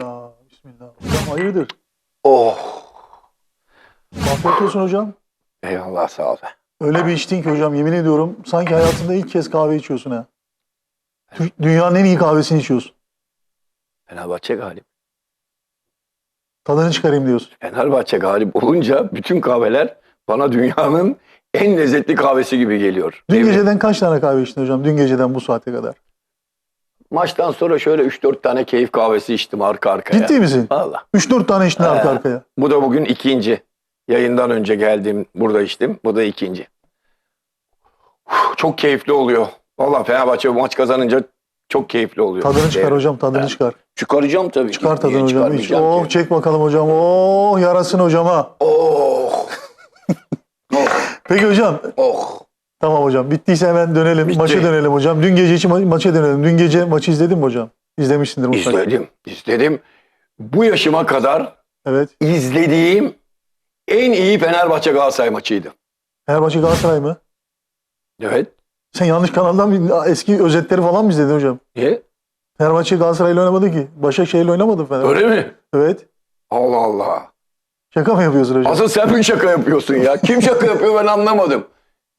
Bismillah. Bismillah. Hocam hayırdır? Oh. Afiyet olsun hocam. Eyvallah sağ ol. Öyle bir içtin ki hocam yemin ediyorum sanki hayatında ilk kez kahve içiyorsun ha. Dünyanın en iyi kahvesini içiyorsun. Fenerbahçe galip. Tadını çıkarayım diyorsun. Fenerbahçe galip olunca bütün kahveler bana dünyanın en lezzetli kahvesi gibi geliyor. Dün Devrim. geceden kaç tane kahve içtin hocam? Dün geceden bu saate kadar. Maçtan sonra şöyle 3-4 tane keyif kahvesi içtim arka arkaya. Ciddi misin? Valla. 3-4 tane içtin arka He. arkaya. Bu da bugün ikinci. Yayından önce geldim burada içtim. Bu da ikinci. Uf, çok keyifli oluyor. Valla Fenerbahçe bu maç kazanınca çok keyifli oluyor. Tadını çıkar Devrim. hocam tadını çıkar. Çıkaracağım tabii. Çıkar ki. Niye tadını hocam. İç. çıkarmayacağım Oh ki? çek bakalım hocam. Oh yarasın hocama. Oh. oh. Peki hocam Oh. Tamam hocam bittiyse hemen dönelim. Bitti. Maça dönelim hocam. Dün gece için ma- maça dönelim. Dün gece maçı izledin mi hocam? İzlemişsindir mutlaka. İzledim. İzledim. Bu yaşıma kadar Evet. izlediğim en iyi Fenerbahçe Galatasaray maçıydı. Fenerbahçe Galatasaray mı? Evet. Sen yanlış kanaldan eski özetleri falan mı izledin hocam? Niye? Fenerbahçe Galatasaray'la oynamadı ki. Başakşehir'le oynamadı Fenerbahçe. Öyle mi? Evet. Allah Allah. Şaka mı yapıyorsun hocam? Asıl sen bir şaka yapıyorsun ya. Kim şaka yapıyor ben anlamadım.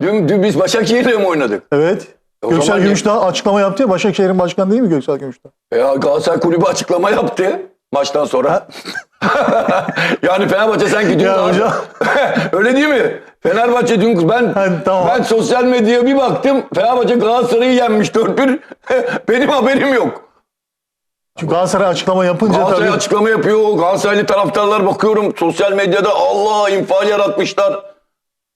Dün, dün biz Başakşehir'le mi oynadık? Evet. O Göksel zaman Gümüşdağ açıklama yaptı ya. Başakşehir'in başkanı değil mi Göksel Gümüşdağ? Ya Galatasaray kulübü açıklama yaptı maçtan sonra. yani Fenerbahçe sanki dün... Ya hocam. Öyle değil mi? Fenerbahçe dün ben Ha, tamam. ben sosyal medyaya bir baktım. Fenerbahçe Galatasaray'ı yenmiş 4-1. Benim haberim yok. Çünkü Galatasaray açıklama yapınca Galatasaray tabii. açıklama yapıyor. Galatasaraylı taraftarlar bakıyorum sosyal medyada Allah infial yaratmışlar.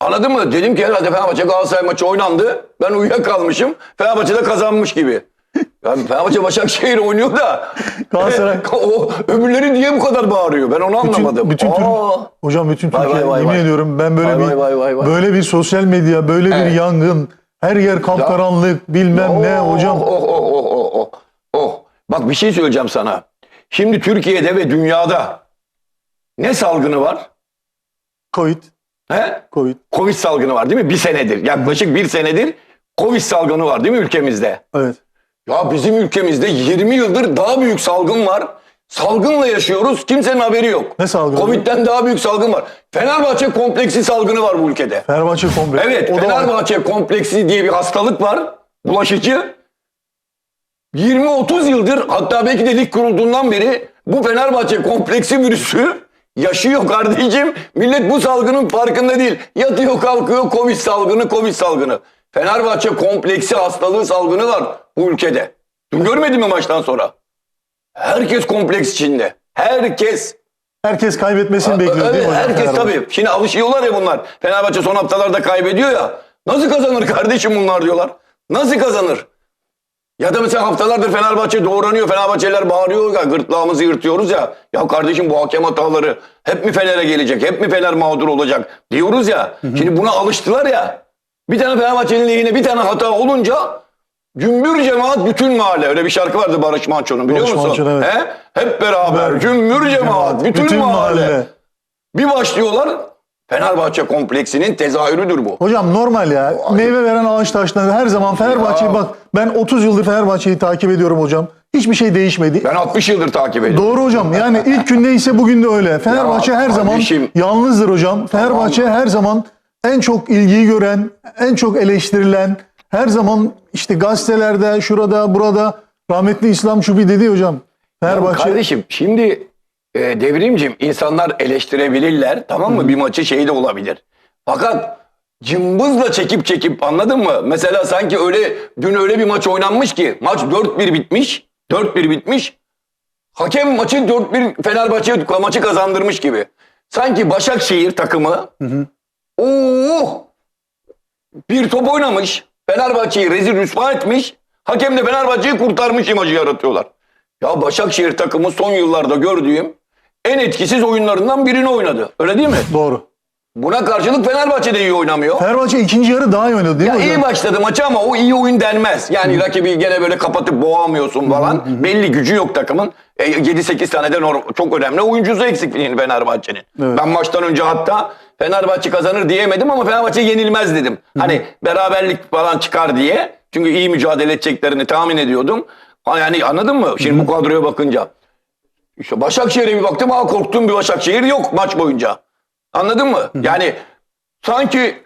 Anladın mı? Dedim ki herhalde Fenerbahçe Galatasaray maçı oynandı. Ben uyuyakalmışım. Fenerbahçe de kazanmış gibi. Yani Fenerbahçe Başakşehir oynuyor da Galatasaray- o öbürleri niye bu kadar bağırıyor? Ben onu anlamadım. bütün Türk- Aa, Hocam bütün Vay Türkiye vay vay yemin vay. ediyorum ben böyle Vay bir vay vay vay vay. böyle bir sosyal medya, böyle bir Evet. yangın, her yer kapkaranlık, bilmem ne Oh, hocam. Oh, oh, oh, oh, oh, oh. Bak bir şey söyleyeceğim sana. Şimdi Türkiye'de ve dünyada ne salgını var? Covid, He? Covid. Covid salgını var değil mi? Bir senedir. Yaklaşık bir senedir Covid salgını var değil mi ülkemizde? Evet. Ya bizim ülkemizde 20 yıldır daha büyük salgın var. Salgınla yaşıyoruz. Kimsenin haberi yok. Ne salgını? Covid'den daha büyük salgın var. Fenerbahçe kompleksi salgını var bu ülkede. Fenerbahçe komple. Evet, o. Fenerbahçe kompleksi diye bir hastalık var. Bulaşıcı. 20-30 yıldır hatta belki de lig kurulduğundan beri bu Fenerbahçe kompleksi virüsü yaşıyor kardeşim. Millet bu salgının farkında değil. Yatıyor kalkıyor Covid salgını, Covid salgını. Fenerbahçe kompleksi hastalığı salgını var bu ülkede. Dün görmedin mi maçtan sonra? Herkes kompleks içinde. Herkes. Herkes kaybetmesini bekliyor değil mi hocam? herkes Fenerbahçe? tabii. Şimdi alışıyorlar ya bunlar. Fenerbahçe son haftalarda kaybediyor ya. Nasıl kazanır kardeşim bunlar diyorlar. Nasıl kazanır? Ya da mesela haftalardır Fenerbahçe doğranıyor. Fenerbahçeliler bağırıyor ya gırtlağımızı yırtıyoruz ya. Ya kardeşim bu hakem hataları hep mi Fener'e gelecek? Hep mi Fener mağdur olacak? Diyoruz ya. Şimdi buna alıştılar ya. Bir tane Fenerbahçe'nin lehine bir tane hata olunca cümbür cemaat bütün mahalle. Öyle bir şarkı vardı Barış Manço'nun biliyor Barış musun? Manço'nun, evet. He? Hep beraber cümbür cemaat bütün, mahalle. Bir başlıyorlar Fenerbahçe kompleksinin tezahürüdür bu. Hocam normal ya. Meyve veren ağaç taşlanır. Her zaman Fenerbahçe Ya. bak ben 30 yıldır Fenerbahçe'yi takip ediyorum hocam. Hiçbir şey değişmedi. Ben 60 yıldır takip ediyorum. Doğru hocam. Yani ilk gün neyse bugün de öyle. Fenerbahçe her zaman kardeşim. yalnızdır hocam. Fenerbahçe her zaman en çok ilgiyi gören, en çok eleştirilen, her zaman işte gazetelerde, şurada, burada rahmetli İslam Şubi dedi hocam. Fenerbahçe Kardeşim şimdi e, devrimcim insanlar eleştirebilirler tamam mı? Bir maçı şey de olabilir. Fakat cımbızla çekip çekip anladın mı? Mesela sanki öyle dün öyle bir maç oynanmış ki maç 4-1 bitmiş. 4-1 bitmiş. Hakem maçı 4-1 Fenerbahçe maçı kazandırmış gibi. Sanki Başakşehir takımı Oo! Bir top oynamış. Fenerbahçe'yi rezil rüsva etmiş. Hakem de Fenerbahçe'yi kurtarmış imajı yaratıyorlar. Ya Başakşehir takımı son yıllarda gördüğüm en etkisiz oyunlarından birini oynadı. Öyle değil mi? doğru. Buna karşılık Fenerbahçe de iyi oynamıyor. Fenerbahçe ikinci yarı daha iyi oynadı değil Ya mi hocam? iyi başladı maçı ama o iyi oyun denmez. Yani rakibi gene böyle kapatıp boğamıyorsun falan. Belli gücü yok takımın. E, 7-8 tane de çok önemli oyuncusu eksikliğini Fenerbahçe'nin. Evet. Ben maçtan önce hatta Fenerbahçe kazanır diyemedim ama Fenerbahçe yenilmez dedim. Hani beraberlik falan çıkar diye. Çünkü iyi mücadele edeceklerini tahmin ediyordum. Ha, Yani anladın mı? Şimdi bu kadroya bakınca. İşte Başakşehir'e bir baktım. Aa korktuğum bir Başakşehir yok maç boyunca. Anladın mı? Yani sanki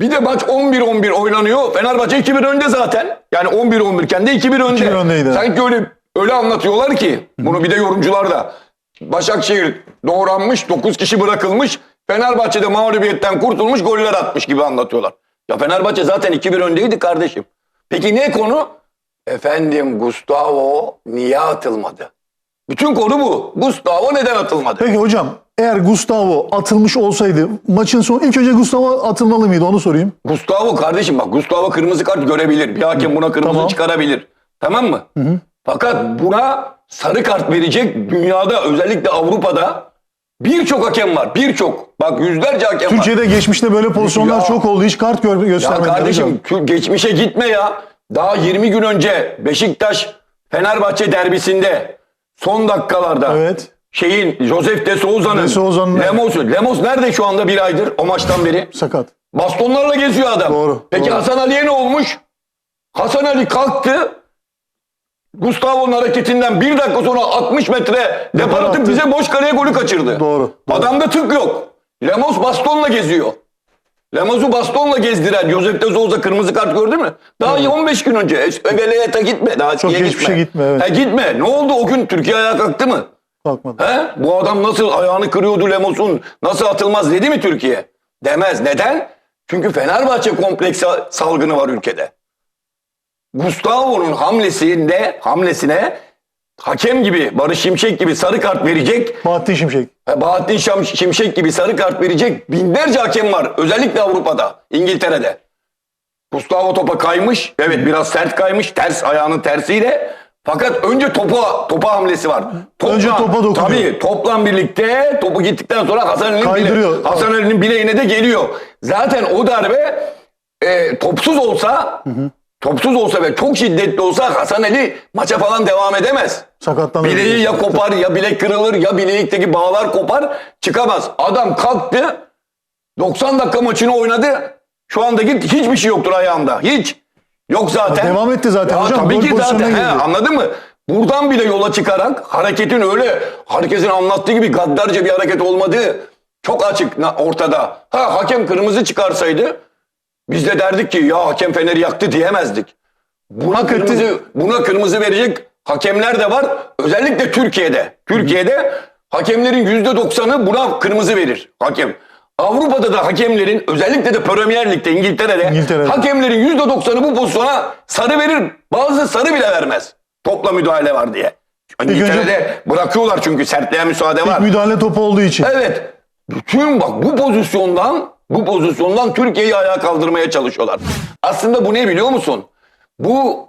bir de maç 11-11 oynanıyor. Fenerbahçe 2-1 önde zaten. Yani 11-11 iken de 2-1 önde. 2-1 öndeydi. Sanki öyle öyle anlatıyorlar ki. Bunu bir de yorumcular da. Başakşehir doğranmış, 9 kişi bırakılmış. Fenerbahçe'de mağlubiyetten kurtulmuş, goller atmış gibi anlatıyorlar. Ya Fenerbahçe zaten 2-1 öndeydi kardeşim. Peki ne konu? Efendim Gustavo niye atılmadı? Bütün konu bu. Gustavo neden atılmadı? Peki hocam eğer Gustavo atılmış olsaydı maçın sonu ilk önce Gustavo atılmalı mıydı onu sorayım. Gustavo kardeşim bak Gustavo kırmızı kart görebilir. Bir hakem buna kırmızı Tamam. çıkarabilir. Tamam mı? Fakat buna sarı kart verecek dünyada özellikle Avrupa'da birçok hakem var. Birçok. Bak yüzlerce hakem var. Türkiye'de geçmişte böyle pozisyonlar Ya- çok oldu. Hiç kart gör Ya kardeşim hocam. kü- geçmişe gitme ya. Daha 20 gün önce Beşiktaş Fenerbahçe derbisinde son dakikalarda Evet. şeyin Josef de Souza'nın De Souza'nın- Lemos'u. Lemos nerede şu anda bir aydır o maçtan beri? Sakat. Bastonlarla geziyor adam. Doğru, Peki doğru. Hasan Ali'ye ne olmuş? Hasan Ali kalktı. Gustavo'nun hareketinden bir dakika sonra 60 metre depar atıp bize boş kaleye golü kaçırdı. Doğru, doğru. Adamda tık yok. Lemos bastonla geziyor. Lemos'u bastonla gezdiren Josep de Souza kırmızı kart gördü mü? Daha 15 gün önce. Eveleyete gitme. Daha Çok eskiye geçmişe gitme, evet. Ha, gitme. Ne oldu o gün? Türkiye ayağa kalktı mı? Kalkmadı. He? Bu adam nasıl ayağını kırıyordu Lemos'un? Nasıl atılmaz dedi mi Türkiye? Demez. Neden? Çünkü Fenerbahçe kompleksi salgını var ülkede. Gustavo'nun hamlesinde hamlesine hakem gibi Barış Şimşek gibi sarı kart verecek Bahattin Şimşek. e, Bahattin Şam- Şimşek gibi sarı kart verecek binlerce hakem var. Özellikle Avrupa'da, İngiltere'de. Gustavo topa kaymış. Evet biraz sert kaymış. Ters ayağının tersiyle. Fakat önce topa topa hamlesi var. Topla, Önce topa dokunuyor. Tabii topla birlikte topu gittikten sonra Hasan Ali'nin bile, Kaydırıyor. Hasan Ali'nin bileğine de geliyor. Zaten o darbe e, topsuz olsa topsuz olsa ve çok şiddetli olsa Hasan Ali maça falan devam edemez. Sakatlandı. Bileği ya kopar ya bilek kırılır ya bileğikteki bağlar kopar çıkamaz. Adam kalktı 90 dakika maçını oynadı. Şu andaki hiçbir şey yoktur ayağında. Hiç. Yok zaten. Devam etti zaten Ya hocam. Tabii ki zaten. He, anladın mı? Buradan bile yola çıkarak hareketin öyle herkesin anlattığı gibi gaddarca bir hareket olmadığı çok açık ortada. Ha hakem kırmızı çıkarsaydı biz de derdik ki ya hakem Fener'i yaktı diyemezdik. Buna Hak etti. kırmızı buna kırmızı verecek hakemler de var. Özellikle Türkiye'de. Türkiye'de hakemlerin yüzde doksanı buna kırmızı verir hakem. Avrupa'da da hakemlerin özellikle de Premier Lig'de İngiltere'de, İngiltere'de. hakemlerin yüzde doksanı bu pozisyona sarı verir. Bazı sarı bile vermez. Topla müdahale var diye. İngiltere'de bırakıyorlar çünkü sertliğe müsaade var. İlk müdahale topu olduğu için. Evet. Bütün bak bu pozisyondan bu pozisyondan Türkiye'yi ayağa kaldırmaya çalışıyorlar. Aslında bu ne biliyor musun? Bu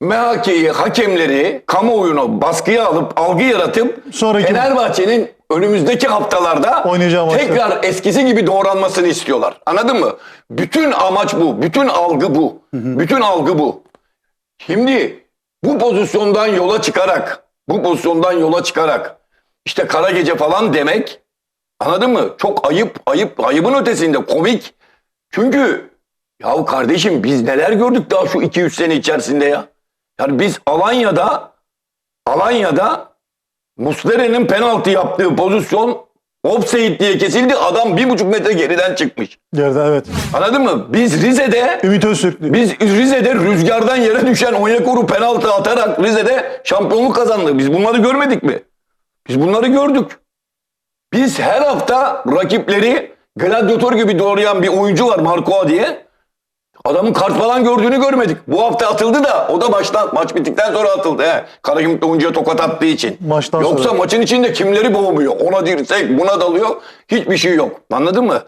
MHK'yi, hakemleri kamuoyunu baskıya alıp algı yaratıp Sonraki- Fenerbahçe'nin önümüzdeki haftalarda tekrar eskisi gibi doğranmasını istiyorlar. Anladın mı? Bütün amaç bu. Bütün algı bu. Bütün algı bu. Şimdi bu pozisyondan yola çıkarak, bu pozisyondan yola çıkarak işte kara gece falan demek anladın mı? Çok ayıp, ayıp, ayıbın ötesinde komik. Çünkü yahu kardeşim biz neler gördük daha şu 200 sene içerisinde ya. Yani biz Alanya'da Alanya'da Muslera'nın penaltı yaptığı pozisyon offside diye kesildi. Adam bir buçuk metre geriden çıkmış. Geride evet. Anladın mı? Biz Rize'de Ümit Öztürk. biz Rize'de rüzgardan yere düşen Onyekuru penaltı atarak Rize'de şampiyonluk kazandı. Biz bunları görmedik mi? Biz bunları gördük. Biz her hafta rakipleri gladyatör gibi doğrayan bir oyuncu var Marco diye. Adamın kart falan gördüğünü görmedik. Bu hafta atıldı da o da baştan maç bittikten sonra atıldı. He. Karagümrük'te oyuncuya tokat attığı için. Maçtan Yoksa sonra. maçın içinde kimleri boğmuyor? Ona dirsek buna dalıyor. Hiçbir şey yok. Anladın mı?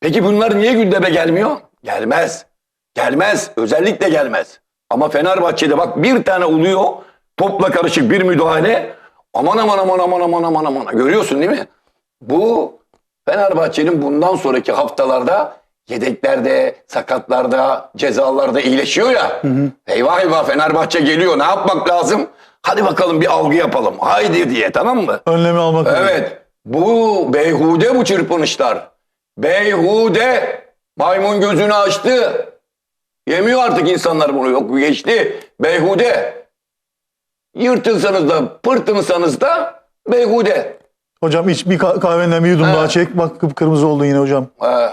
Peki bunlar niye gündeme gelmiyor? Gelmez. Gelmez. Özellikle gelmez. Ama Fenerbahçe'de bak bir tane oluyor. Topla karışık bir müdahale. Aman aman aman aman aman aman aman. Görüyorsun değil mi? Bu Fenerbahçe'nin bundan sonraki haftalarda yedeklerde, sakatlarda, cezalarda iyileşiyor ya. Eyvah eyvah Fenerbahçe geliyor. Ne yapmak lazım? Hadi bakalım bir algı yapalım. Haydi diye tamam mı? Önlemi almak lazım. Evet. Bu beyhude bu çırpınışlar. Beyhude. Maymun gözünü açtı. Yemiyor artık insanlar bunu. Yok geçti. Beyhude. Yırtınsanız da pırtınsanız da Beyhude. Hocam iç bir ka- kahvenden bir yudum He. daha çek. Bak kıpkırmızı oldun yine hocam. Ee,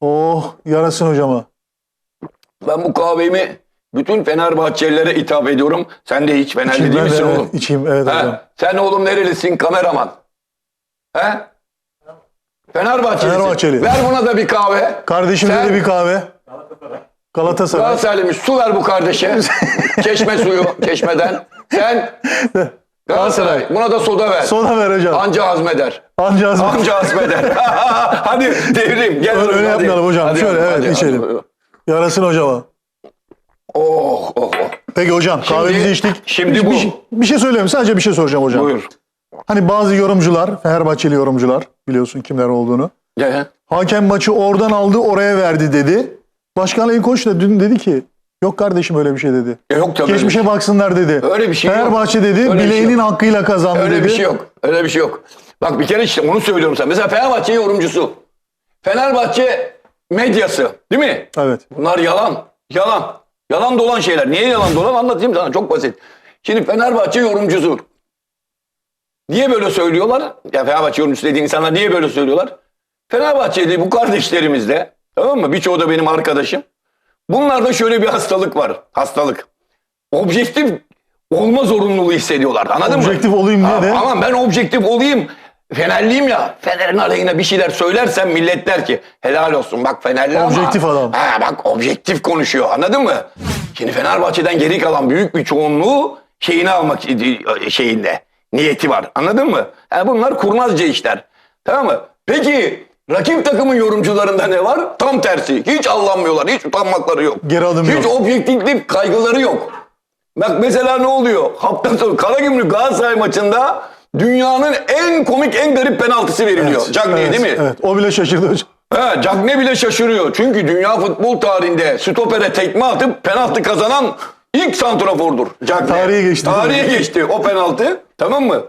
Oh yarasın hocama. ben bu kahvemi bütün Fenerbahçelilere hitap ediyorum. Sen de hiç Fenerli değil misin evet, oğlum? içeyim evet He? hocam. Sen oğlum nerelisin kameraman? He? Fenerbahçelisin. Fenerbahçeli. Ver buna da bir kahve. Kardeşimde Sen- de bir kahve. Galatasaray. Galatasaraylıymış. Su ver bu kardeşe. Çeşme suyu. Çeşmeden. Sen Galatasaray. Buna da soda ver. Soda ver hocam. Anca hazmeder. Anca az Anca hazmeder. hadi devrim. Gel Öyle- öyle hadi. yapmayalım hocam. Hadi Şöyle, oğlum, evet, hadi, içelim. hadi. Yarasın hocama. Oh oh oh. Peki hocam kahvemizi içtik. şimdi bir, bu. Bir, şey- bir şey söyleyeyim. Sadece bir şey soracağım hocam. Buyur. Hani bazı yorumcular, Fenerbahçeli yorumcular biliyorsun kimler olduğunu. Gel. Hakem maçı oradan aldı oraya verdi dedi. Başkan Ali Koç da dün dedi ki yok kardeşim öyle bir şey dedi. E, yok tabii. Geçmişe baksınlar dedi. Öyle bir şey yok. Fenerbahçe dedi Öyle şey bileğinin yok. hakkıyla kazandı Öyle dedi. bir şey yok. Öyle bir şey yok. Bak bir kere işte onu söylüyorum sana. Mesela Fenerbahçe yorumcusu. Fenerbahçe medyası. Değil mi? Evet. Bunlar yalan. Yalan. Yalan dolan şeyler. Niye yalan dolan anlatayım sana. Çok basit. Şimdi Fenerbahçe yorumcusu. Niye böyle söylüyorlar? Ya Fenerbahçe yorumcusu dediğin insanlar niye böyle söylüyorlar? Fenerbahçeli bu kardeşlerimiz de tamam mı? Birçoğu da benim arkadaşım. Bunlarda şöyle bir hastalık var. Hastalık. Objektif olma zorunluluğu hissediyorlar. Anladın mı? Objektif olayım diye de- Aman ben objektif olayım. Fenerliyim ya. Fener'in aleyhine bir şeyler söylersem millet der ki helal olsun bak Fenerli ama. Objektif adam. Ha, bak objektif konuşuyor anladın mı? Şimdi Fenerbahçe'den geri kalan büyük bir çoğunluğu şeyini almak şeyinde niyeti var anladın mı? Yani bunlar kurnazca işler tamam mı? Peki rakip takımın yorumcularında ne var? Tam tersi hiç allanmıyorlar hiç utanmakları yok. Geri adım hiç yok. objektiflik kaygıları yok. Bak mesela ne oluyor? Hafta sonu Karagümrük Galatasaray maçında dünyanın en komik en garip penaltısı veriliyor. Evet, Cagney evet, değil mi? Evet. O bile şaşırdı hocam. He, Cagney bile şaşırıyor. Çünkü dünya futbol tarihinde stopere tekme atıp penaltı kazanan ilk santrafordur. Cagney. Tarihe geçti. Tarihe geçti o penaltı. Tamam mı?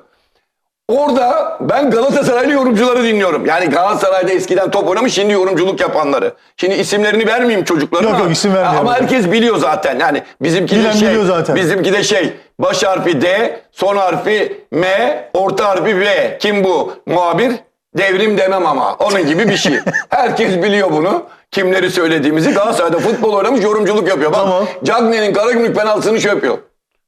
Orada ben Galatasaraylı yorumcuları dinliyorum. Yani Galatasaray'da eskiden top oynamış şimdi yorumculuk yapanları. Şimdi isimlerini vermeyeyim çocukların Yok, yok, isim vermeyelim. Ama herkes biliyor zaten. Yani bizimki de Bilen şey. biliyor zaten. Bizimki de şey. Baş harfi D, son harfi M, orta harfi V. Kim bu? Muhabir? Devrim demem ama. Onun gibi bir şey. Herkes biliyor bunu. Kimleri söylediğimizi. Galatasaray'da futbol oynamış yorumculuk yapıyor. Bak Tamam. Cagney'in Karagümrük penaltısını şey yapıyor.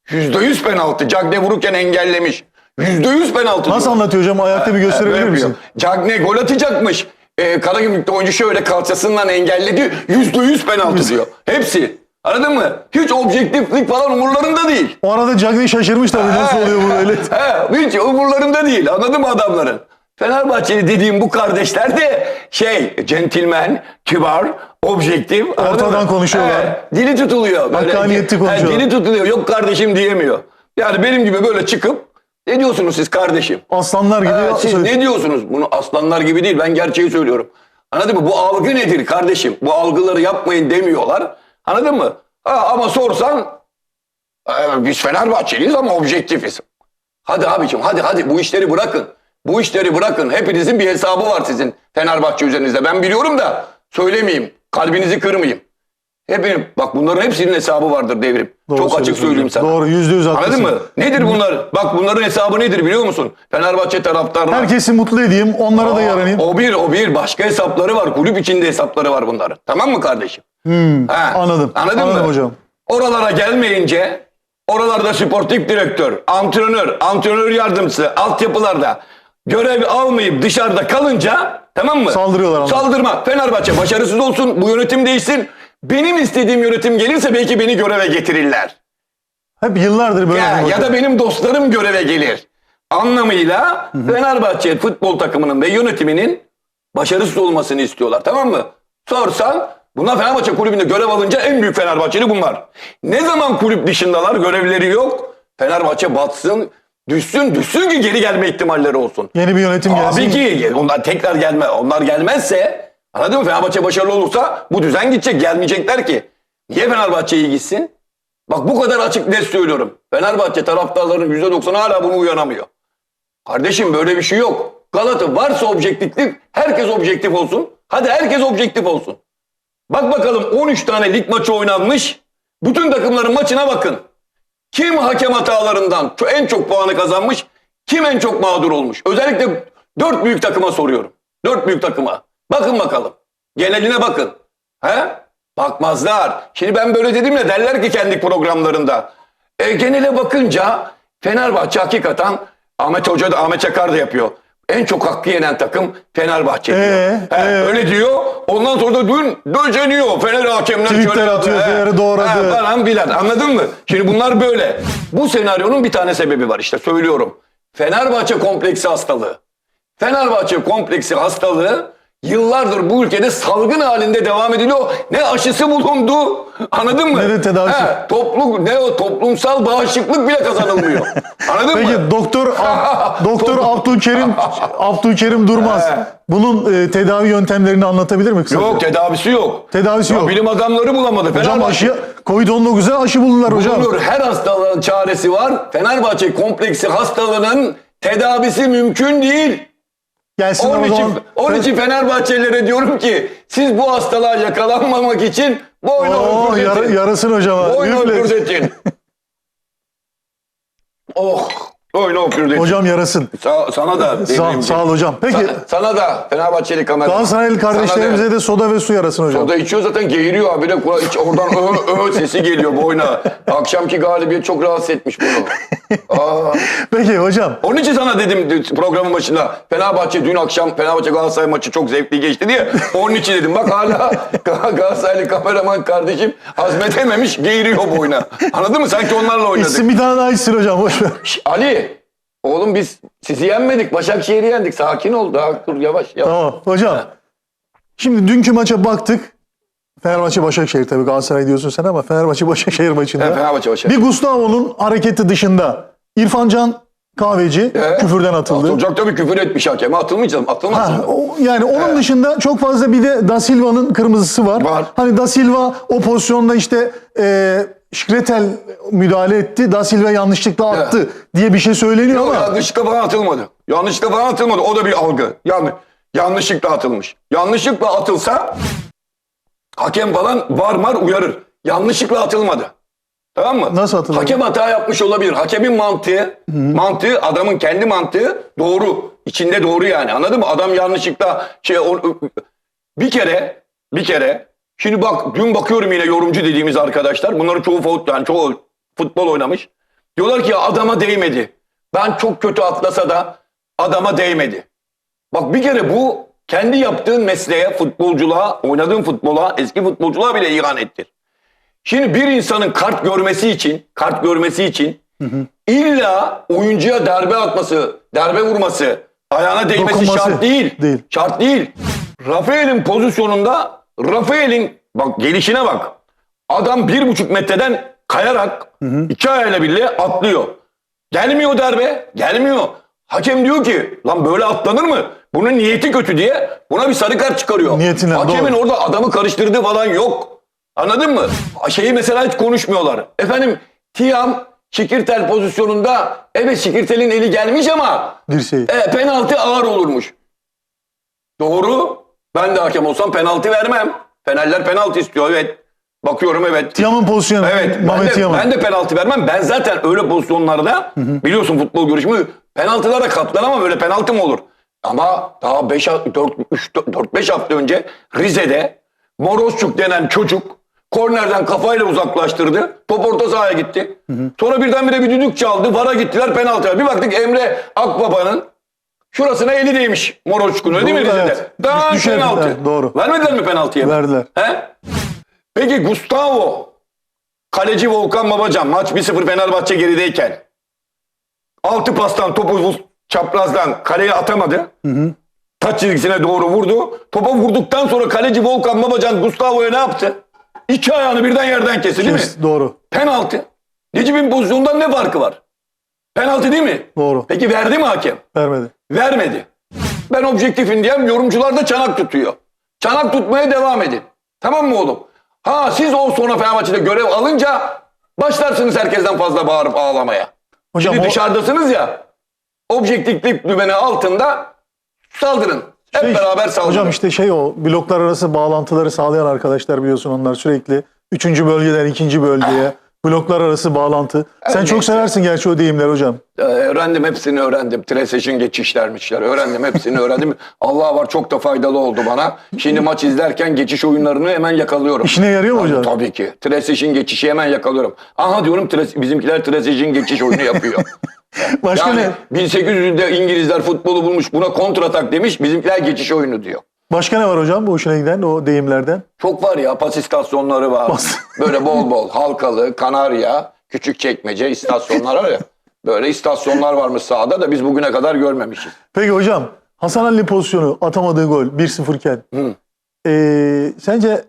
Yüzde yüz penaltı. Cagney vururken engellemiş. Yüzde yüz penaltı. Nasıl anlatıyor hocam? Ayakta bir gösterebilir Böyle yapıyor. misin? Cagney gol atacakmış. Ee, Karagümrük'te oyuncu şöyle kalçasından engelledi. Yüzde yüz penaltı diyor. Hepsi. Anladın mı? Hiç objektiflik falan umurlarında değil. O arada Cagney şaşırmış tabii nasıl oluyor bu öyle. He, hiç umurlarında değil. Anladın mı adamların? Fenerbahçeli dediğim bu kardeşler de şey, centilmen, kibar, objektif. Ortadan mı? konuşuyorlar. He, dili tutuluyor. Böyle, Hakkaniyetli He, konuşuyorlar. dili tutuluyor. Yok kardeşim diyemiyor. Yani benim gibi böyle çıkıp ne diyorsunuz siz kardeşim? Aslanlar gibi. Ha, siz ne diyorsunuz? Bunu aslanlar gibi değil. Ben gerçeği söylüyorum. Anladın mı? Bu algı nedir kardeşim? Bu algıları yapmayın demiyorlar. Anladın mı? Ha, ama sorsan "Ee, biz Fenerbahçeliyiz ama objektifiz. Hadi abicim hadi hadi bu işleri bırakın. Bu işleri bırakın. Hepinizin bir hesabı var sizin Fenerbahçe üzerinizde. Ben biliyorum da söylemeyeyim. Kalbinizi kırmayayım. Hepinin, bak bunların hepsinin hesabı vardır devrim. Doğru Çok açık söyleyeyim sana. Doğru yüzde yüz haklısın. Anladın mı? Nedir bunlar? Bak bunların hesabı nedir biliyor musun? Fenerbahçe taraftarına. Herkesi mutlu edeyim. Onlara da yaranayım. O bir, o bir. Başka hesapları var. Kulüp içinde hesapları var bunların. Tamam mı kardeşim? Ha, Anladım. Anladın Anladım mı? hocam. Oralara gelmeyince, oralarda sportif direktör, antrenör, antrenör yardımcısı, altyapılarda görev almayıp dışarıda kalınca tamam mı? Saldırıyorlar ama. Saldırma. Fenerbahçe başarısız olsun, bu yönetim değişsin. Benim istediğim yönetim gelirse belki beni göreve getirirler. Hep yıllardır böyle. Ya, ya da benim dostlarım göreve gelir. Anlamıyla Fenerbahçe futbol takımının ve yönetiminin başarısız olmasını istiyorlar. Tamam mı? Sorsan bunlar Fenerbahçe kulübünde görev alınca en büyük Fenerbahçeli bunlar. Ne zaman kulüp dışındalar görevleri yok. Fenerbahçe batsın, düşsün, düşsün ki geri gelme ihtimalleri olsun. Yeni bir yönetim gelsin. Abi ki onlar tekrar gelme. Onlar gelmezse anladın mı? Fenerbahçe başarılı olursa bu düzen gidecek. Gelmeyecekler ki. Niye Fenerbahçe gitsin? Bak bu kadar açık net söylüyorum. Fenerbahçe taraftarlarının %90'ı hala bunu uyanamıyor. Kardeşim böyle bir şey yok. Galata varsa objektiflik herkes objektif olsun. Hadi herkes objektif olsun. Bak bakalım 13 tane lig maçı oynanmış. Bütün takımların maçına bakın. Kim hakem hatalarından en çok puanı kazanmış? Kim en çok mağdur olmuş? Özellikle dört büyük takıma soruyorum. Dört büyük takıma. Bakın bakalım. Geneline bakın. He? Bakmazlar. Şimdi ben böyle dedim ya derler ki kendi programlarında. E, genele bakınca Fenerbahçe hakikaten Ahmet Hoca da Ahmet Çakar da yapıyor. En çok hakkı yenen takım Fenerbahçe diyor. Ee, He, ee. Öyle diyor. Ondan sonra da dün döceniyor. Fener hakemler Twitter şöyle atıyor. Fener'i doğradı. He, falan filan. Anladın mı? Şimdi bunlar böyle. Bu senaryonun bir tane sebebi var işte söylüyorum. Fenerbahçe kompleksi hastalığı. Fenerbahçe kompleksi hastalığı yıllardır bu ülkede salgın halinde devam ediliyor. Ne aşısı bulundu. Anladın mı? Ne de tedavisi. He, toplu, ne o toplumsal bağışıklık bile kazanılmıyor. Anladın mı? Peki doktor doktor Abdülkerim Abdülkerim Durmaz bunun e, tedavi yöntemlerini anlatabilir mi kısaca? Yok tedavisi yok. Tedavisi Ya yok. Bilim adamları bulamadı. Hocam Fenerbahçe- aşı Covid-19'a aşı buldular hocam. Bulunur. Her hastalığın çaresi var. Fenerbahçe kompleksi hastalığının tedavisi mümkün değil. Gelsin Onun o için, onun için Fenerbahçelilere diyorum ki siz bu hastalığa yakalanmamak için boynu Oo, öpürdetin. yara- yarasın hocama. boynu Üfle. öpürdetin. Boynu öpürdetin. Hocam yarasın. Sa- sana da. Sağ, sağ ol hocam. Peki Sa- sana da Fenerbahçeli kamera. Galatasaraylı kardeşlerimize de soda ve su yarasın hocam. O da içiyor zaten geğiriyor abi de iç- oradan ö, ö sesi geliyor boyuna. Akşamki galibiyet çok rahatsız etmiş bunu. Aa. Peki hocam. Onun için sana dedim programın başında Fenerbahçe dün akşam Fenerbahçe Galatasaray maçı çok zevkli geçti diye. Onun için dedim bak hala Gal- Galatasaraylı kameraman kardeşim hazmedememiş geğiriyor boyuna. Anladın mı? Sanki onlarla oynadık. İsim bir tane daha içsin hocam. Boş ver. Şş, Ali oğlum biz sizi yenmedik Başakşehir'i yendik. Sakin ol daha dur yavaş yavaş. Tamam hocam. Şimdi dünkü maça baktık. Fenerbahçe Başakşehir tabii Galatasaray diyorsun sen ama Fenerbahçe Başakşehir maçında. Evet, Fenerbahçe Başakşehir. Bir Gustavo'nun hareketi dışında İrfan Can Kahveci Ee? küfürden atıldı. Atılacak tabii küfür etmiş hakeme atılmayacağım. Atılmasın. Ha, mı? o- yani onun dışında çok fazla bir de Da Silva'nın kırmızısı var. Var. Hani Da Silva o pozisyonda işte e, Şikretel müdahale etti. Da Silva yanlışlıkla attı diye bir şey söyleniyor Yok, ama yanlışlıkla falan atılmadı. Yanlışlıkla falan atılmadı. O da bir algı. Yani yanlışlıkla atılmış. Yanlışlıkla atılsa hakem falan var var uyarır. Yanlışlıkla atılmadı. Tamam mı? Nasıl atılmadı? Hakem hata yapmış olabilir. Hakemin mantığı, mantığı adamın kendi mantığı doğru. İçinde doğru yani. Anladın mı? Adam yanlışlıkla şey o- bir kere bir kere şimdi bak dün bakıyorum yine yorumcu dediğimiz arkadaşlar. Bunları çoğu fut- yani çoğu futbol oynamış. Diyorlar ki ya adama değmedi. Ben çok kötü atlasa da adama değmedi. Bak bir kere bu kendi yaptığın mesleğe, futbolculuğa, oynadığın futbola, eski futbolculuğa bile ihanettir. Şimdi bir insanın kart görmesi için, kart görmesi için illa oyuncuya darbe atması, darbe vurması, ayağına değmesi Dokunması. şart değil. Değil. Şart değil. Rafael'in pozisyonunda Rafael'in bak gelişine bak. Adam bir buçuk metreden kayarak iki ayağıyla birlikte atlıyor. Gelmiyor darbe. Gelmiyor. Hakem diyor ki lan böyle atlanır mı? Bunun niyeti kötü diye buna bir sarı kart çıkarıyor. Niyetinden, Hakemin doğru. orada adamı karıştırdığı falan yok. Anladın mı? Şeyi mesela hiç konuşmuyorlar. Efendim Tiam Şikirtel pozisyonunda evet Şikirtel'in eli gelmiş ama dirseği. e, penaltı ağır olurmuş. Doğru. Ben de hakem olsam penaltı vermem. Fenerler penaltı istiyor evet. Bakıyorum evet. Tiam'ın pozisyonu. Evet. Ben Mehmet de, Tiam'ın. ben de penaltı vermem. Ben zaten öyle pozisyonlarda biliyorsun futbol görüşümü penaltılara katlanamam. Öyle penaltı mı olur? Ama daha 5 4 3 4 5 hafta önce Rize'de Morozçuk denen çocuk kornerden kafayla uzaklaştırdı. Top orta sahaya gitti. Sonra birdenbire bir düdük çaldı. VAR'a gittiler penaltı. Bir baktık Emre Akbaba'nın şurasına eli değmiş Morozçuk'un öyle değil mi Doğru, evet. Daha Düşer, penaltı. doğru. Vermediler mi penaltıyı? Verdiler. He? Peki Gustavo kaleci Volkan Babacan maç 1-0 Fenerbahçe gerideyken altı pastan topu vur- çaprazdan kaleye atamadı. Taç çizgisine doğru vurdu. Topa vurduktan sonra kaleci Volkan Babacan Gustavo'ya ne yaptı? İki ayağını birden yerden kesti değil mi? Kes- Doğru. Penaltı. Necip'in pozisyondan ne farkı var? Penaltı değil mi? Doğru. Peki verdi mi hakem? Vermedi. Vermedi. Ben objektifim diyem yorumcular da çanak tutuyor. Çanak tutmaya devam edin. Tamam mı oğlum? Ha siz o sonra Fenerbahçe'de görev alınca başlarsınız herkesten fazla bağırıp ağlamaya. Hocam Şimdi o- dışarıdasınız ya objektiflik dümeni altında saldırın. Hep Şey, beraber saldırın. Hocam işte şey o bloklar arası bağlantıları sağlayan arkadaşlar biliyorsun onlar sürekli üçüncü bölgeden ikinci bölgeye bloklar arası bağlantı. Sen Evet, çok neyse. seversin gerçi o deyimler hocam. Ee, öğrendim hepsini öğrendim. Treseş'in geçişlermişler. Öğrendim hepsini öğrendim. Allah var çok da faydalı oldu bana. Şimdi maç izlerken geçiş oyunlarını hemen yakalıyorum. İşine yarıyor mu hocam? Tabii ki. Treseş'in geçişi hemen yakalıyorum. Aha diyorum Tres- bizimkiler Treseş'in geçiş oyunu yapıyor. Başka yani ne? 1800'de İngilizler futbolu bulmuş buna kontratak demiş. Bizimkiler geçiş oyunu diyor. Başka ne var hocam bu hoşuna giden o deyimlerden? Çok var ya pas istasyonları var. Pas. Böyle bol bol halkalı, kanarya, küçük çekmece istasyonlar var ya. Böyle istasyonlar varmış sahada da biz bugüne kadar görmemişiz. Peki hocam Hasan Ali pozisyonu atamadığı gol 1-0 iken Hı. ee, sence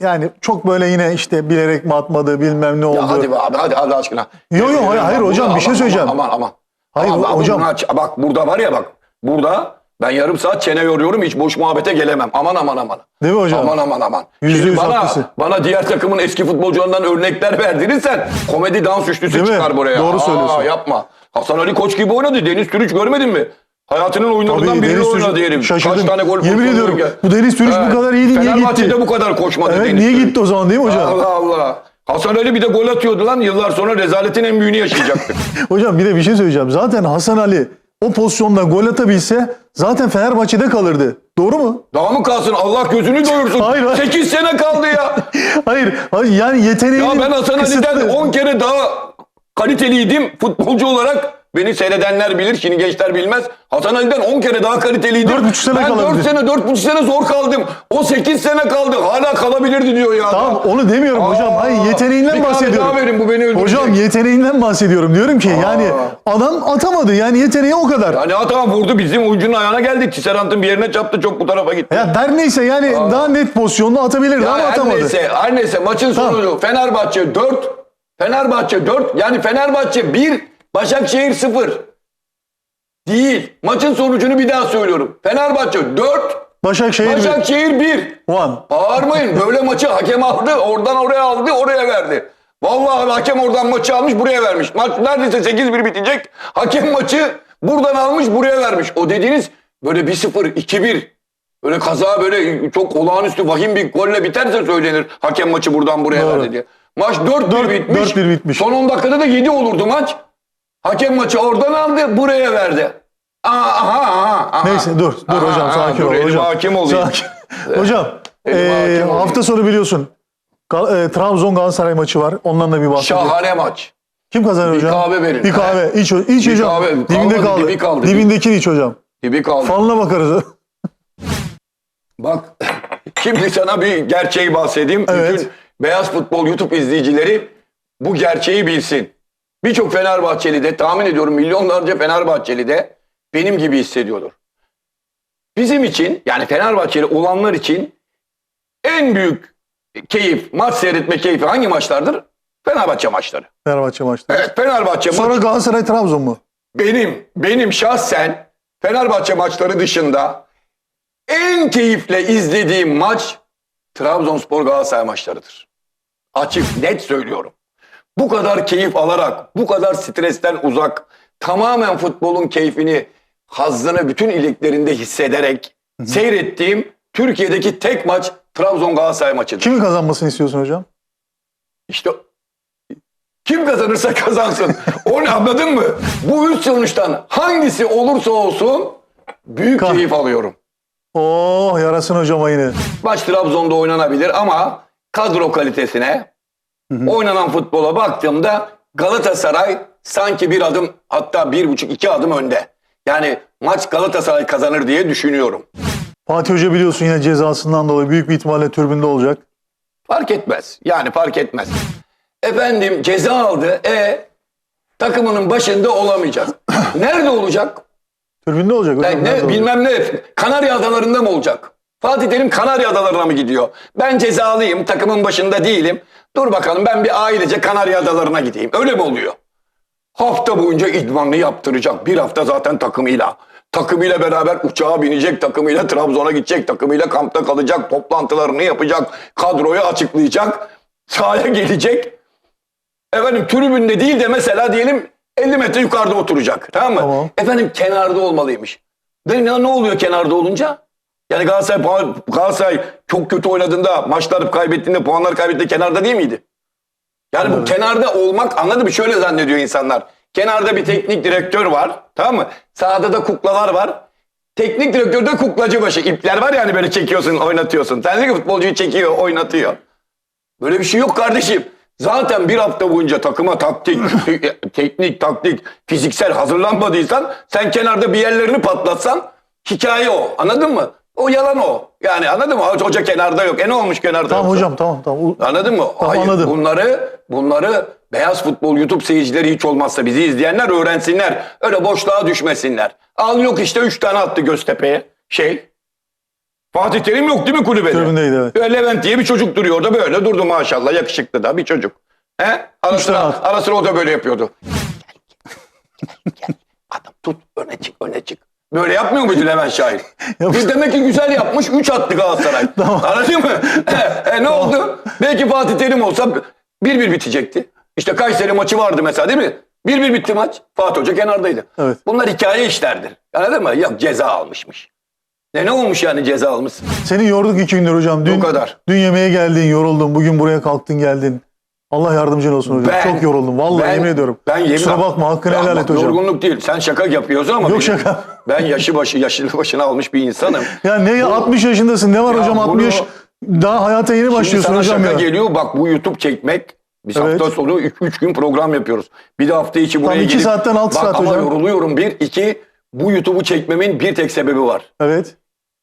yani çok böyle yine işte bilerek mi atmadı bilmem ne oldu. Ya hadi be abi hadi Allah aşkına. Yo, yo, hayır, hayır Bak, hocam, bir şey aman, söyleyeceğim. Aman aman. Hayır, Ama bak, hocam. bunu aç- bak burada var ya bak. Burada ben yarım saat çene yoruyorum hiç boş muhabbete gelemem. Aman aman aman. Değil mi hocam? Aman aman aman. Yüzde yüz bana, haklısın. bana diğer takımın eski futbolcularından örnekler verdirirsen komedi dans üçlüsü Değil mi? çıkar buraya. Doğru Aa, söylüyorsun. yapma. Hasan Ali Koç gibi oynadı. Deniz Türüç görmedin mi? Hayatının oyunlarından Tabii, birini Deniz oynadı Türüç- diyelim. şaşırdım. Kaç tane gol Yemin ediyorum, bu Deniz Türüç bu kadar iyiydi, niye gitti? Fenerbahçe'de bu kadar koşmadı evet Deniz niye Türüç. gitti o zaman değil mi hocam? Allah Allah. Hasan Ali bir de gol atıyordu lan. Yıllar sonra rezaletin en büyüğünü yaşayacaktı. Hocam bir de bir şey söyleyeceğim. Zaten Hasan Ali o pozisyonda gol atabilse zaten Fenerbahçe'de kalırdı. Doğru mu? Daha mı kalsın? Allah gözünü doyursun. Hayır, hayır. 8 sene kaldı ya. Hayır, hayır yani yeteneğinin ya ben Hasan Ali'den kısıtlı. 10 kere daha kaliteliydim futbolcu olarak. Beni seyredenler bilir, şimdi gençler bilmez. Hasan Ali'den 10 kere daha kaliteliydim. Dört buçuk sene ben 4 kalabilir. sene, 4,5 sene zor kaldım. O 8 sene kaldı. Hala kalabilirdi diyor ya. Tamam onu demiyorum hocam. Aa, Hayır bir yeteneğinden bahsediyorum. daha verin, bu beni öldürecek. Hocam yeteneğinden bahsediyorum. Diyorum ki yani adam atamadı. Yani yeteneği o kadar. Yani hata vurdu bizim oyuncunun ayağına geldi. Tisserant'ın bir yerine çarptı çok bu tarafa gitti. Ya der neyse yani daha net pozisyonda atabilirdi Yani ama her atamadı. neyse, her neyse maçın Tamam. sonucu Fenerbahçe 4, Fenerbahçe 4 yani Fenerbahçe 1, Başakşehir 0. Değil. Maçın sonucunu bir daha söylüyorum. Fenerbahçe 4, Başakşehir. Başakşehir 1. One. Bağırmayın. Böyle maçı hakem aldı. Oradan oraya aldı. Oraya verdi. Vallahi hakem oradan maçı almış buraya vermiş. Maç neredeyse 8-1 bitecek. Hakem maçı buradan almış buraya vermiş. O dediğiniz böyle 1-0, 2-1. Böyle kaza böyle çok olağanüstü vahim bir golle biterse söylenir. Hakem maçı buradan buraya Doğru. verdi diye. Maç 4-1 Dört- bitmiş. 4-1 bitmiş. Son 10 dakikada da 7 olurdu maç. Hakem maçı oradan aldı buraya verdi. Aha, aha, aha. Neyse dur dur Aha, hocam aha, sakin dur, ol hocam. hakim olayım. Sakin. hocam hakim olayım. hafta sonu biliyorsun. Gal- e, Trabzon Galatasaray maçı var. Ondan da bir bahsedelim. Şahane maç. Kim kazanır Bir hocam? kahve verin. Bir kahve. İç, iç Bir hocam. kahve. Dibinde Kalmadı, kaldı. dibi kaldı. Dibindekini iç hocam. Gibi kaldı. Falına bakarız. Bak şimdi sana bir gerçeği bahsedeyim. Evet. Bütün Beyaz Futbol YouTube izleyicileri bu gerçeği bilsin. Birçok Fenerbahçeli de tahmin ediyorum milyonlarca Fenerbahçeli de benim gibi hissediyordur. Bizim için yani Fenerbahçeli olanlar için en büyük keyif, maç seyretme keyfi hangi maçlardır? Fenerbahçe maçları. Fenerbahçe maçta. Evet Fenerbahçe Sonra maçı. Galatasaray Trabzon mu? benim benim şahsen Fenerbahçe maçları dışında en keyifle izlediğim maç Trabzonspor Galatasaray maçlarıdır. Açık net söylüyorum. Bu kadar keyif alarak, bu kadar stresten uzak, tamamen futbolun keyfini, hazzını bütün iliklerinde hissederek seyrettiğim Türkiye'deki tek maç Trabzon Galatasaray maçıdır. Kimin kazanmasını istiyorsun hocam? İşte kim kazanırsa kazansın. Onu anladın mı? Bu üç sonuçtan hangisi olursa olsun büyük Kah- keyif alıyorum. Oh yarasın hocama yine. Maç Trabzon'da oynanabilir ama kadro kalitesine, oynanan futbola baktığımda Galatasaray sanki bir adım hatta bir buçuk iki adım önde. Yani maç Galatasaray kazanır diye düşünüyorum. Fatih Hoca biliyorsun yine cezasından dolayı büyük bir ihtimalle türbünde olacak. Fark etmez. Yani fark etmez. Efendim ceza aldı. E takımının başında olamayacak. Nerede olacak? Türbünde olacak hocam. Ben nerede ne, bilmem ne. Kanarya Adaları'nda mı olacak? Fatih Terim Kanarya Adaları'na mı gidiyor? Ben cezalıyım, takımın başında değilim. Dur bakalım ben bir ailece Kanarya Adaları'na gideyim. Öyle mi oluyor? Hafta boyunca idmanını yaptıracak. Bir hafta zaten takımıyla. Takımıyla beraber uçağa binecek, takımıyla Trabzon'a gidecek, takımıyla kampta kalacak, toplantılarını yapacak, kadroyu açıklayacak, sahaya gelecek. Efendim tribünde değil de mesela diyelim 50 metre yukarıda oturacak. Tamam mı? Tamam. Efendim kenarda olmalıymış. Ya ne oluyor kenarda olunca? Yani Galatasaray, Galatasaray çok kötü oynadığında, maçlar kaybettiğinde, puanlar kaybettiğinde kenarda değil miydi? Yani bu kenarda olmak anladın mı? Şöyle zannediyor insanlar. Kenarda bir teknik direktör var. Tamam mı? Sağda da kuklalar var. Teknik direktörde kuklacı başı. İpler var yani böyle çekiyorsun, oynatıyorsun. Sen de futbolcuyu çekiyor, oynatıyor. Böyle bir şey yok kardeşim. Zaten bir hafta boyunca takıma taktik, teknik, taktik, fiziksel hazırlanmadıysan sen kenarda bir yerlerini patlatsan hikaye o. Anladın mı? O yalan o. Yani anladın mı? Hoca kenarda yok. E ne olmuş kenarda Tamam yoksa? hocam tamam tamam. U- Anladın mı? Tamam, Hayır. anladım. Bunları bunları Beyaz Futbol YouTube seyircileri hiç olmazsa bizi izleyenler öğrensinler. Öyle boşluğa düşmesinler. Al yok işte 3 tane attı Göztepe'ye. Şey. Fatih Terim yok değil mi kulübede? Tribündeydi, evet. Böyle Levent diye bir çocuk duruyor orada böyle durdu maşallah yakışıklı da bir çocuk. He? Ara Üç tane sıra, attı. ara sıra o da böyle yapıyordu. Adam tut öne çık öne çık. Böyle yapmıyor muydu Levent Şahin? Biz demek ki güzel yapmış 3 attı Galatasaray. Tamam. Anladın mı? E, e, ne oldu? Belki Fatih Terim olsa 1-1 bitecekti. İşte Kayseri maçı vardı mesela değil mi? 1-1 bitti maç. Fatih Hoca kenardaydı. Evet. Bunlar hikaye işlerdir. Anladın mı? Yok ceza almışmış. Ne ne olmuş yani ceza almışsın? Seni yorduk iki gündür hocam. Dün, Bu kadar. Dün yemeğe geldin, yoruldun. Bugün buraya kalktın geldin. Allah yardımcın olsun hocam. Ben- Çok yoruldum. Vallahi ben- yemin ediyorum. Ben yemin Kusura bakma hakkını Ya helal bak, et hocam. Yorgunluk değil. Sen şaka yapıyorsun ama. Yok benim- şaka. Ben yaşı başı yaşlı başına almış bir insanım. Ya ne ya 60 yaşındasın. Ne var Ya hocam bunu- 60? Daha hayata yeni Şimdi başlıyorsun sana hocam şaka ya. geliyor. Bak bu YouTube çekmek. Biz Evet. hafta sonu 3 gün program yapıyoruz. Bir de hafta içi buraya Tam iki gelip. saatten altı bak, saat ama hocam. yoruluyorum bir. iki bu YouTube'u çekmemin bir tek sebebi var. Evet.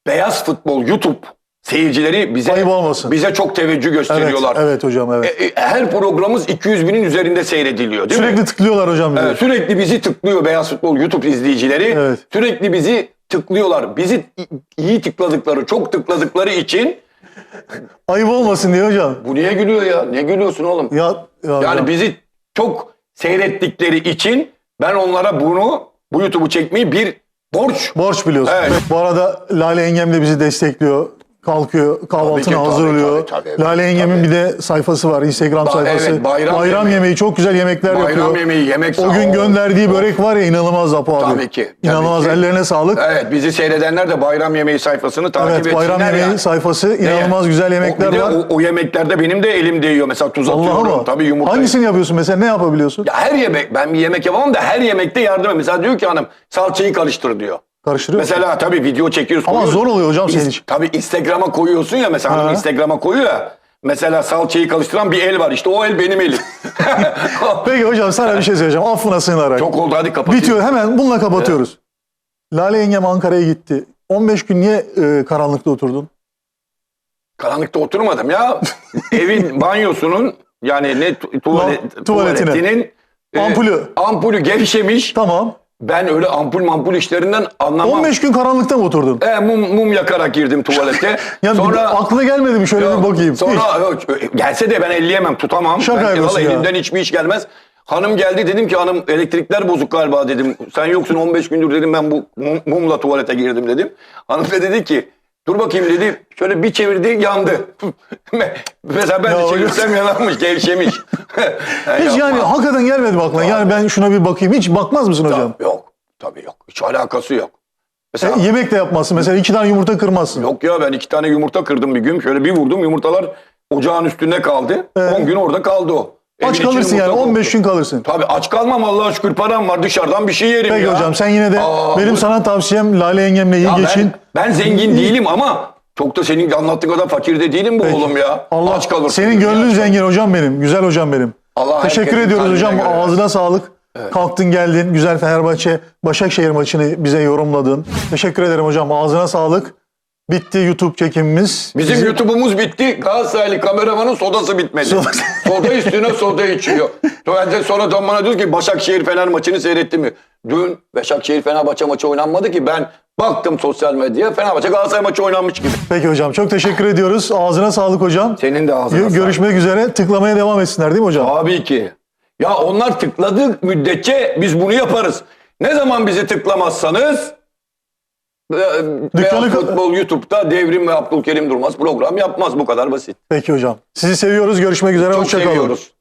Beyaz futbol YouTube seyircileri bize Ayıp olmasın. bize çok teveccüh Evet. gösteriyorlar. Evet hocam evet. E, e, her programımız 200 binin üzerinde seyrediliyor değil mi? Sürekli tıklıyorlar hocam. Evet, sürekli bizi tıklıyor Beyaz Futbol YouTube izleyicileri. Evet. Sürekli bizi tıklıyorlar. Bizi iyi tıkladıkları, çok tıkladıkları için Ayıp olmasın diye hocam. bu niye gülüyor ya? Ne gülüyorsun oğlum? Ya, ya Yani hocam. bizi çok seyrettikleri için ben onlara bunu, bu YouTube'u çekmeyi bir borç. borç biliyorsun. Evet. Bu arada Lale Yengem de bizi destekliyor. Kalkıyor, Tabii kahvaltını ki, tabii, hazırlıyor. tabii, tabii, Lale Yengem'in tabii. bir de sayfası var, Instagram Ba- sayfası. evet, bayram yemeği. yemeği çok güzel yemekler Bayram yapıyor. yemeği, yemek O gün gönderdiği börek var ya inanılmaz Apo abi. Tabii ki, tabii İnanılmaz ki. ellerine sağlık. Evet bizi seyredenler de bayram yemeği sayfasını takip Evet, etsinler. bayram yemeği yani. sayfası inanılmaz güzel O, yemekler bir de var. o, o yemeklerde benim de elim değiyor. Mesela tuz atıyorum. mı? Tabii yumurta. Hangisini yapıyorsun mesela? Ne yapabiliyorsun? Ya her yemek ben bir yemek yapamam da her yemekte yardım. Mesela diyor ki hanım salçayı karıştır diyor. Karıştırıyor? Mesela tabii video çekiyoruz. Ama koyuyoruz. zor oluyor hocam senin için. Tabii Instagram'a koyuyorsun ya mesela hanım Ha. Instagram'a koyuyor ya. Mesela salçayı karıştıran bir el var. İşte o el benim elim. Peki hocam sana bir şey söyleyeceğim. Affına sığınarak. Çok oldu hadi kapatayım. Bitiyor hemen bununla kapatıyoruz. Lale Yengem Ankara'ya gitti. 15 gün niye e, karanlıkta oturdun? Karanlıkta oturmadım ya. Evin banyosunun yani ne tu- tuvalet, Lan, tuvaletine. tuvaletinin e, Ampulü. ampulü gevşemiş. Tamam. Ben öyle ampul mampul işlerinden anlamam. 15 gün karanlıkta mı oturdun? E, mum, mum yakarak girdim tuvalete. Yani Sonra aklına gelmedi mi şöyle bir bakayım? Sonra Hiç. gelse de ben elleyemem, tutamam. Şaka ben, ya. elimden hiçbir iş gelmez. Hanım geldi dedim ki hanım elektrikler bozuk galiba dedim. Sen yoksun 15 gündür dedim ben bu mum- mumla tuvalete girdim dedim. Hanım da dedi ki dur bakayım dedi. Şöyle bir çevirdi yandı. Mesela ben Ya de çevirsem yanarmış gevşemiş. Hiç yani hakikaten gelmedi aklına? Yani ben şuna bir bakayım. Hiç bakmaz mısın hocam? Yok tabii yok. Hiç alakası yok. E, Mesela yemek de yapmazsın. Mesela iki tane yumurta kırmazsın. Yok ya ben iki tane yumurta kırdım bir gün. Şöyle bir vurdum yumurtalar ocağın üstünde kaldı. 10 gün orada kaldı o. Aç kalırsın yani yumurta 15 koktu. gün kalırsın. Tabii aç kalmam Allah'a şükür param var dışarıdan bir şey yerim Peki ya. hocam sen yine de Aa, benim bu- sana tavsiyem Lale Yengem'le iyi Ya geçin. Ben, ben zengin değilim ama çok da senin anlattığın kadar fakir de değilim bu Peki. oğlum ya. Allah aç kalırsın. senin ya. gönlün zengin hocam benim. Güzel hocam benim. Allah Teşekkür herkesin ediyoruz kalbine hocam. göre Ağzına sağlık. Kalktın geldin. Güzel Fenerbahçe Başakşehir maçını bize yorumladın. Teşekkür ederim hocam. Ağzına sağlık. Bitti YouTube çekimimiz. Bizim Bizi- YouTube'umuz bitti. Galatasaraylı kameramanın sodası bitmedi. Soda- soda üstüne soda içiyor. Ben de sonra da bana diyor ki Başakşehir Fener maçını seyrettin mi? Dün Başakşehir Fenerbahçe maçı oynanmadı ki ben baktım sosyal medyaya Fenerbahçe Galatasaray maçı oynanmış gibi. Peki hocam çok teşekkür ediyoruz. Ağzına sağlık hocam. Senin de ağzına sağlık. Görüşmek üzere. Tıklamaya devam etsinler değil mi hocam? Tabii ki. Ya onlar tıkladığı müddetçe biz bunu yaparız. Ne zaman bizi tıklamazsanız Dükkanı- Futbol YouTube'da Devrim ve Abdülkerim Durmaz program yapmaz. Bu kadar basit. Peki hocam. Sizi seviyoruz. Görüşmek üzere. Çok Hoşçakalın. seviyoruz.